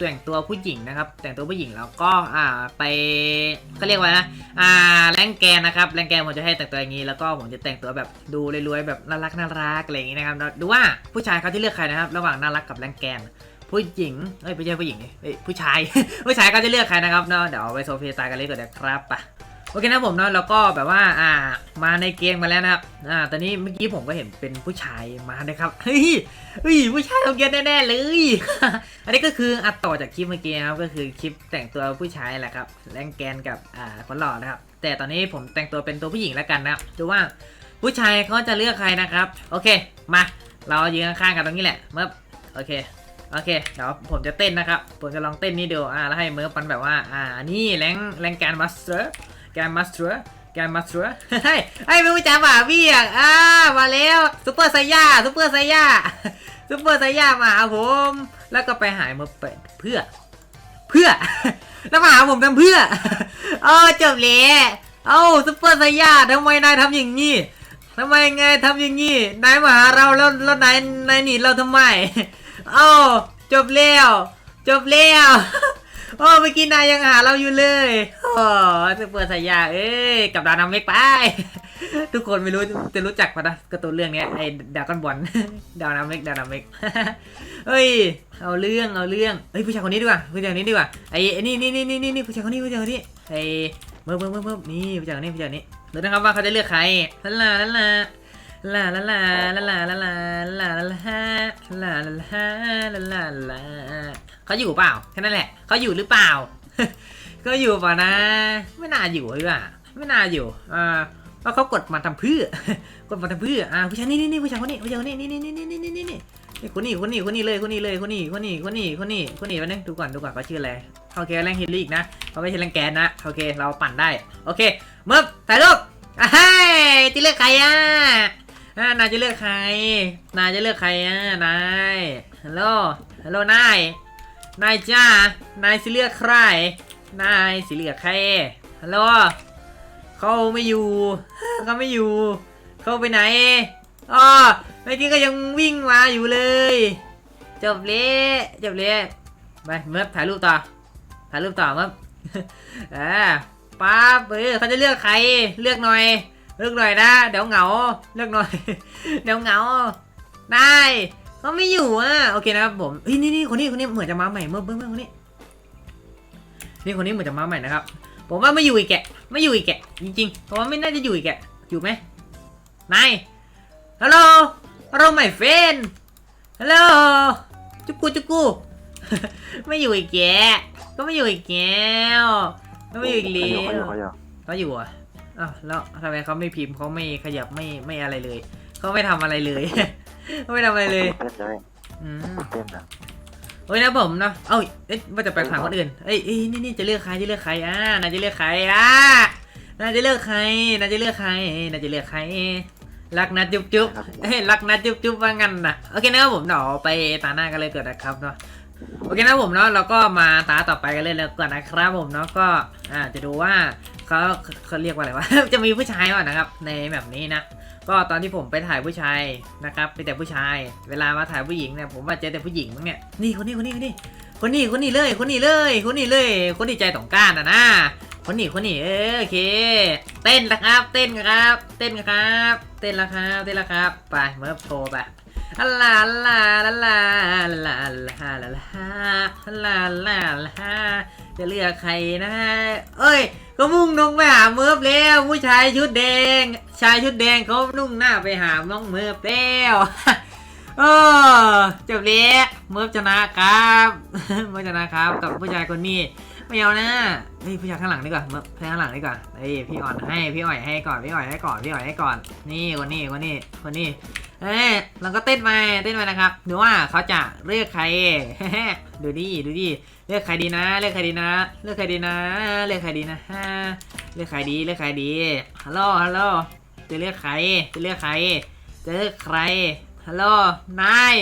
แต่งตัวผู้หญิงนะครับ แต่งตัวผู้หญิงแล้วก็อ่าไปเขาเรียกว่านะอ่าแรงแกนนะครับแรงแกนผมจะให้แต่งตัวอย่างนี้แล้วก็ผมจะแต่งตัวแบบดูรวยๆแบบน่ารักน่ารักอะไรอย่างนี้นะครับดูว่าผู้ชายเขาจะเลือกใครนะครับ ระหว่างน่ารักกับแรงแกนผู้หญิงเอ้ยไม่ใช่ผู้หญิงเอ้ยผู้ชาย ผู้ชายก็จะเลือกใครนะครับเนาะเดี๋ยวเอาไปโซเฟียตายกันเลยก่อนนะครับไป โอเคนะผมเนาะแล้วก็แบบว่าอ่ามาในเกมมาแล้วนะครับอ่าตอนนี้เมื่อกี้ผมก็เห็นเป็นผู้ชายมานะครับเฮ้ยเฮ้ยผู้ชายทำเกมแน่ๆเลย อันนี้ก็คืออัดต่อจากคลิปเมื่อกี้นะครับก็คือคลิปแต่งตัวผู้ชายแหละครับแรงแกนกับอ่าคนหล่อนะครับแต่ตอนนี้ผมแต่งตัวเป็นตัวผู้หญิงแล้วกันนะครับดูว่าผู้ชายเขาจะเลือกใครนะครับ โอเคมาเรายืนข้างๆกันตรงนี้แหละเมื่อโอเคโอเคเดี๋ยวผมจะเต้นนะครับผมจะลองเต้นนี่ดูอ่าแล้วให้เมิร์ฟมันแบบว่าอ่านี่แรงแรงแกนมาสเตอร์ แกนมาสเตอร์แกนมาสเตอร์เฮ้ยไอ้ไม่รู้จักป่ะพี่อะอ่ามาแล้วซุปเปอร์ไซย่าซุปเปอร์ไซย่าซุปเปอร์ไซย่ามาหาผม แล้วก็ไปหายมาเปเพื่อ เพื่อ แล้วมาหาผมทำเพื่อเออจบเลยเอ้าซุปเปอร์ไซย่าทำไมนายทำอย่างนี้ทำไมไงทำอย่างนี้นายมาหาเราแล้วแล้วนายนายหนีเราทำไมเอ้าจบแล้ว จบแล้ว โอ้เมื่อกี้นายยังหาเราอยู่เลยโอ้ซุปเปอร์ไซย่าเอ้ยกับดาวนาเมกไป ทุกคนไม่รู้จะรู้จักปะนะการ์ตูนเรื่องเนี้ยไอ้ดาวก้อนบอลดาวนาเมกดาวนาเมกเฮ้ยเอาเรื่องเอาเรื่องเฮ้ยผู้ชายคนนี้ดีกว่าผู้ชายคนนี้ดีกว่าไอ้นี่นี่นี่นี่นี่ผู้ชายคนนี้ผู้ชายคนนี้ไอ้เมื่อเมื่อเมื่อเมื่อนี่ผู้ชายคนนี้ผู้ชายคนนี้ดูนะครับว่าเขาจะเลือกใครลาลาลาลา ลาลาลาลาลาลาลาลาลาลาลาลาลาลาลาเขาอยู่เปล่าแค่นั้นแหละเขาอยู่หรือเปล่า ก็อยู่เปล่านะ ไม่น่าอยู่หรือเปล่าไม่น่าอยู่อ่าเพราะเขากดมาทำเพื่อกดมาทำเพื่ออ่าผู้ชายนี่นี่นี่ผู้ชายคนนี้ผู้ชายคนนี้นี่นี่นี่นี่นี่นี่นี่นี่คนนี้คนนี้คนนี้เลยคนนี้เลยคนนี้คนนี้คนนี้คนนี้คนนี้วันนึงดูก่อนดูก่อนเขาชื่ออะไรโอเคแรงฮิลลี่อีกนะเขาไม่ใช่แรงแกนนะโอเคเราปั่นได้โอเคเมื่อถ่ายรูปอะเฮ้ยจะเลือกใครอะ อ่านายจะเลือกใคร นายจะเลือกใครอะนาย ฮัลโหล ฮัลโหลนาย นายจ้า นายสิเลือกใคร นายสิเลือกใคร ฮัลโหล เขาไม่อยู่ เขาไม่อยู่ เขาไปไหนอ๋อเมื่อกี้ก็ยังวิ่งมาอยู่เลย จบเละจบเละไปเมื่อถ่ายรูปต่อ ถ่ายรูปต่อเมื่ออ่าป๊าบเออเขาจะเลือกใคร เลือกหน่อย เลือกหน่อยนะเดี๋ยวเหงาเลือกหน่อย เดี๋ยวเหงานายเขาไม่อยู่อะโอเคนะครับผมเฮ้ยนี่นี่คนนี้คนนี้เหมือนจะมาใหม่เมื่อเมื่อเมื่อคนนี้นี่คนนี้เหมือนจะมาใหม่นะครับผมว่าไม่อยู่อีกแกะไม่อยู่อีกแกะจริงๆผมว่าไม่น่าจะอยู่อีกแกะอยู่ไหมนายฮัลโหลฮัลโหลไม่เฟนฮัลโหลจุกกูจุกกูไม่อยู่อีกแกะก็ไม่อยู่อีกแก้วก็ไม่อยู่อีกเขาแล้อยู่วเขาอยู่เขาอยู่อะ อ้าวแล้วทำไมเขาไม่พิมพ์เขาไม่ขยับไม่ไม่อะไรเลยเขาไม่ทำอะไรเลย เขาไม่ทำอะไรเลยเต้นเลยอืมเต้นนะเฮ้ยนะผมนะเอ้ยเอ๊ะว่าจะไปถามคนอื่นเอ้ยเอ้ยนี่นี่จะเลือกใครจะเลือกใครอ่านายจะเลือกใครอะนายจะเลือกใครนายจะเลือกใครนายจะเลือกใครรักนะจุ๊บจุ๊บเฮ้ยรักนะจุ๊บจุ๊บว่างั้นนะโอเคนะครับผมเดี๋ยวไปตาหน้ากันเลยเกิดนะครับเนาะโอเคนะผมเนาะเราก็มาตาต่อไปกันเลยแล้วก่อนนะครับผมเนาะก็อ่าจะดูว่า เขาเขาเรียกว่าอะไรวะ จะมีผู้ชายว่ะนะครับ ในแบบนี้นะ ก็ตอนที่ผมไปถ่ายผู้ชายนะครับเป็นแต่ผู้ชาย เวลามาถ่ายผู้หญิงเนี่ยผมว่าเจอแต่ผู้หญิงมั้งเนี่ย นี่คนนี้คนนี้คนนี้คนนี้คนนี้เลย คนนี้เลย คนนี้เลย คนที่ใจต้องการอะนะคนนี้คนนี้เออโอเค เต้นละครับ เต้นครับ เต้นครับ เต้นละครับ เต้นละครับ ไปเมื่อโชว์ไป ลาลาลาลาลาลาลาลาลาลาลาลาจะเลือกใครนะ เอ้ย ก็มุ่งตรงไปหาเมิร์ฟแล้วผู้ชายชุดแดง ชายชุดแดงเขานุ่งหน้าไปหาน้องเมิร์ฟแล้วเออจบเลี้เมิร์ฟชนะครับเมิร์ฟชนะครับ กับผู้ชายคนนี้ไม่เอานะเฮ้ยผู้ชายข้างหลังดีกว่าเมิร์ฟผู้ชายข้างหลังดีกว่าเฮ้ยพี่อ่อนให้พี่อ่อยให้ก่อนพี่อ่อยให้ก่อนพี่อ่อยให้ก่อน นี่คนนี้คนนี้คนนี้ เอ้ยเราก็เต้นไปเต้นไปนะครับดูว่าเขาจะเลือกใครดูดิดูดิเลือกใครดีนะเลือกใครดีนะเลือกใครดีนะเลือกใครดีนะเลือกใครดีเลือกใครดีฮัลโหลฮัลโหลจะเลือกใครจะเลือกใครจะเลือกใครฮัลโหลนาย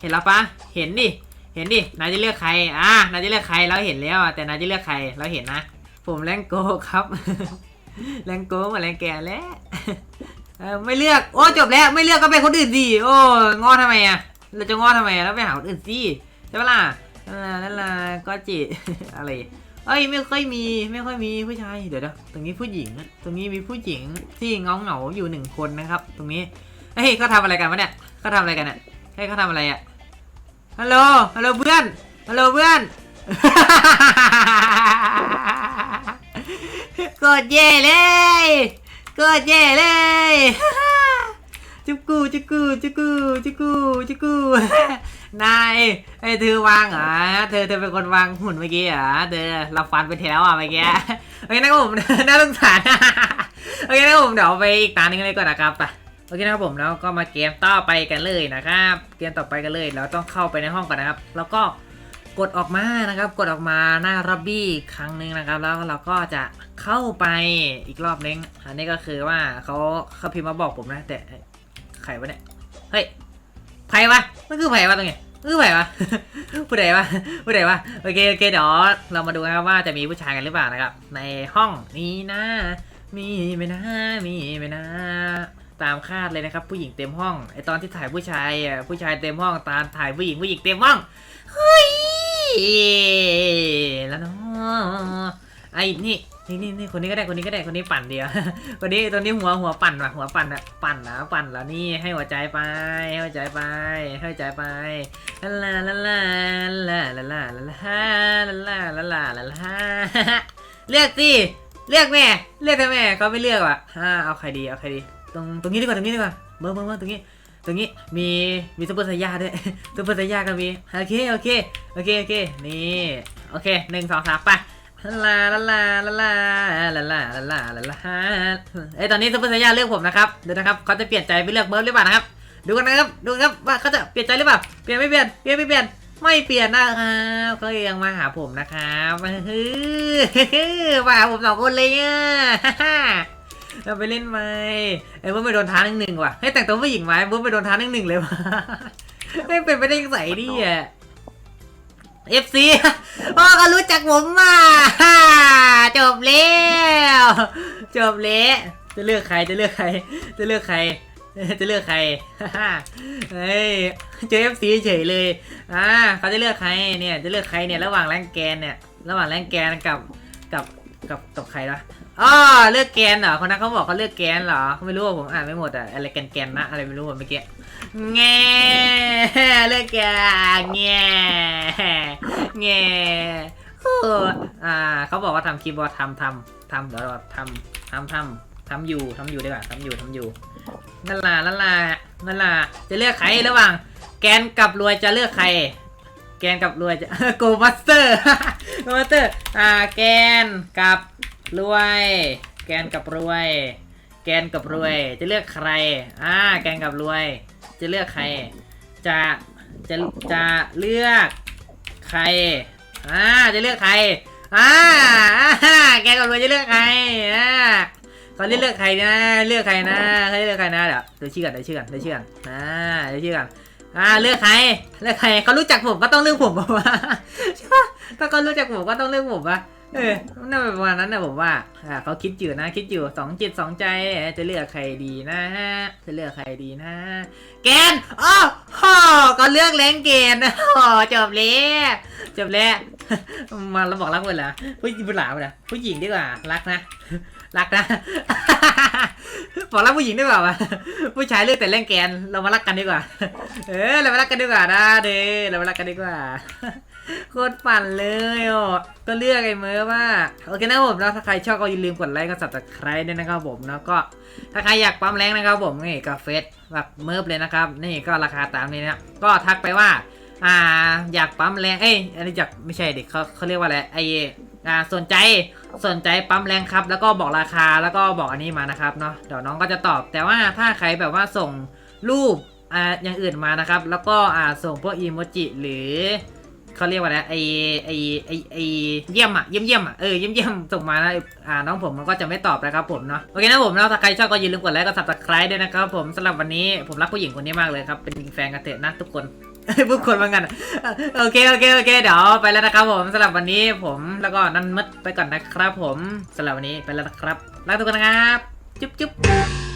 เห็นแล้วปะเห็นดิเห็นดินายจะเลือกใครอะนายจะเลือกใครเราเห็นแล้วอะแต่นายจะเลือกใครเราเห็นนะ ผมแรงโกครับแรงโกมาแรงแก่แล้ว เออไม่เลือกโอ้จบแล้วไม่เลือกก็เป็นคนอื่นดิโอ้งอทำไมอะเราจะงอทำไมอะแล้วไปหาคนอื่นสิใช่ปะล่ะลาลาลาก็จิอะไรเอ้ยไม่ค่อยมีไม่ค่อยมีผู้ชายเดี๋ยวนะตรงนี้ผู้หญิง ตรงนี้มีผู้หญิงที่เงาเงาอยู่หนึ่งคนนะครับ ตรงนี้เฮ้ยเขาทำอะไรกันวะเนี่ยเขาทำอะไรกันเนี่ยเฮ้ยเขาทำอะไรอะฮัลโหลฮัลโหลเพื่อนฮัลโหลเพื่อนกดเย่เลย กดเย่เลยจุกูจุกูจุกูจุกูจุกูนายไอ้เธอวางเหรอเธอเธอเป็นคนวางหุ่นเมื่อกี้เหรอเธอเราฟันไปแถวอะเมื่อกี้โอเคนะครับผมน่าสงสารโอเคนะครับผมเดี๋ยวไปอีกตาหนึ่งเลยก่อนนะครับไปโอเคนะครับผมแล้วก็มาเกมต่อไปกันเลยนะครับ เกมต่อไปกันเลย เราต้องเข้าไปในห้องก่อนนะครับ แล้วก็ กดออกมานะครับ กดออกมาหน้ารับบี้ครั้งหนึ่งนะครับ แล้วเราก็จะเข้าไปอีกรอบนึงอันนี้ก็คือว่าเขาเขาพิมพ์มาบอกผมนะ แต่ใครวะเนี่ยเฮ้ยไผ่วะมันคือไผ่วะตรงนี้มันคือไผ่วะผู้ใดวะผู้ใดวะโอเคโอเคเดี๋ยวเรามาดูนะครับว่าจะมีผู้ชายกันหรือเปล่านะครับ ในห้องนี้นะ มีไหมนะมีไหมนะตามคาดเลยนะครับ ผู้หญิงเต็มห้องไอตอนที่ถ่ายผู้ชายอะผู้ชายเต็มห้องตามถ่ายผู้หญิงผู้หญิงเต็มห้องเฮ้ย แล้วเนาะไอ้นี่นี่นี่นี่คนนี้ก็ได้คนนี้ก็ได้คนนี้ปั่นเดียว คนนี้ตัวนี้หัวหัวปั่นว่ะหัวปั่นอะปั่นนะปั่นแล้วนี่ให้หัวใจไปให้หัวใจไปให้หัวใจไปลาลาลาลาลาลาลาลาลาลาลาลาลาลาลาเรียกสิเรียกแม่เรียกแต่แม่เขาไม่เรียกว่ะฮ่าเอาใครดีเอาใครดีตรงตรงนี้ดีกว่าตรงนี้ดีกว่าเมื่อเมื่อเมื่อตรงนี้ ตรงนี้มีมีซุปเปอร์ไซย่าด้วยซุปเปอร์ไซย่าก็มีโอเคโอเคโอเคโอเคนี่โอเคหนึ่งสองสามไปลาลาลาลาลาลาลาลาลาลาลาเอ้ตอนนี้ซุปเปอร์ไซย่าเลือกผมนะครับเดี๋ยวนะครับเขาจะเปลี่ยนใจไปเลือกเบิร์ดหรือเปล่านะครับดูกันนะครับดูครับว่าเขาจะเปลี่ยนใจหรือเปล่าเปลี่ยนไม่เปลี่ยนเปลี่ยนไม่เปลี่ยนไม่เปลี่ยนนะครับเขายังมาหาผมนะครับมาหาผมสองคนเลยเนี่ย เราไปเล่นไหมไอ้เพิ่งไปโดนท้าหนึ่งหนึ่งว่ะให้แต่งตัวผู้หญิงไหมเพิ่งไปโดนท้าหนึ่งหนึ่งเลยว่ะไม่เป็นไปได้ยังไงดิอะเอฟซีพ่อก็รู้จักผมมาจบแล้วจบเละจะเลือกใครจะเลือกใคร จะเลือกใคร จะเลือกใครเฮ้ยเจอเอฟซีเฉยเลยอ่าเขาจะเลือกใครเนี่ยจะเลือกใครเนี่ยระหว่างแรงแกนเนี่ยระหว่างแรงแกนกับกับกับกับใครวะ อ๋อเลือกแกนเหรอคนนั้นเขาบอกเขาเลือกแกนเหรอเขาไม่รู้ว่าผมอ่านไม่หมดอะอะไรแกนแกนนะอะไรไม่รู้อะเมื่อกี้แง่เลือกแกนแง่แง่อ่าเขาบอกว่าทำคีย์บอร์ดทำทำทำเดี๋ยวเราทำทำทำทำอยู่ทำอยู่ดีกว่าทำอยู่ทำอยู่นั่นล่ะนั่นล่ะนั่นล่ะจะเลือกใครระหว่าง แกนกับรวยจะเลือกใคร แกนกับรวยจะโกบัสเตอร์โกบัสเตอร์อ่าแกนกับ รวย แกนกับรวย แกนกับรวย จะเลือกใคร อ่า แกนกับรวย จะเลือกใคร จะ จะ จะเลือกใคร อ่า จะเลือกใคร อ่า แกนกับรวยจะเลือกใคร อ่าเขาเลือกใครนะ เลือกใครนะเขาเลือกใครนะเดี๋ยวเดี๋ยวชื่อกันเดี๋ยวชื่อกันเดี๋ยวชื่อกันอ่าเดี๋ยวชื่อกันอ่าเลือกใครเลือกใครเขารู้จักผมก็ต้องเลือกผมป่าวะใช่ปะถ้าเขารู้จักผมก็ต้องเลือกผมปะ เออน่าเป็นประมาณนั้นนะผมว่าอ่าเขาคิดอยู่นะ คิดอยู่สองจิตสองใจจะเลือกใครดีนะจะเลือกใครดีนะ แกนอ๋อฮ่อก็เลือกแรงเกนอ๋อจบแล้วจบแล้วมาเราบอกรักเวลาผู้หญิงผู้หลาเวลาผู้หญิงดีกว่ารักนะ รักนะ บอกรักผู้หญิงไดีกว่าวะผู้ชายเลือกแต่แรงแกน เรามารักกันดีกว่า เออ เรามารักกันดีกว่านะเด้เรามารักกันดีกว่า โคตรปั่นเลยอะก็เลือกไอ้เมอร์ว่า โอเคนะครับผมแล้วถ้าใครชอบก็อย่าลืมกดไลค์กด subscribe ด้วยนะครับผมแล้วก็ถ้าใครอยากปั๊มแรงนะครับผมนี่ก็เฟซแบบเมิร์ฟเลยนะครับ นี่ก็ราคาตามนี้นะก็ทักไปว่า อ่า อยากปั๊มแรง เอ้ยอันนี้อยากไม่ใช่เด็กเขาเขาเรียกว่าอะไรไอ อ่าสนใจสนใจปั๊มแรงครับ แล้วก็บอกราคาแล้วก็บอกอันนี้มานะครับเนาะเดี๋ยวน้องก็จะตอบ แต่ว่าถ้าใครแบบว่าส่งรูปอ่าอย่างอื่นมานะครับ แล้วก็อ่าส่งพวกอีโมจิหรือเขาเรียกว่าอะไรไอไอไอไอเยี่ยมอะเยี่ยมเยี่ยมอะเออเยี่ยมเยี่ยมส่งมานะอ่าน้องผมมันก็จะไม่ตอบนะครับผมเนาะโอเคนะผมแล้วถ้าใครชอบก็อย่าลืมกดไลค์กด subscribe ด้วยนะครับผมสำหรับวันนี้ผมรักผู้หญิงคนนี้มากเลยครับเป็นแฟนกันเถอะนะทุกคน ทุกคนเหมือนกันโอเคโอเคโอเคเดี๋ยวไปแล้วนะครับผมสำหรับวันนี้ผมแล้วก็นันมึดไปก่อนนะครับผมสำหรับวันนี้ไปแล้วนะครับลาทุกคนนะครับจุ๊บจุ๊บ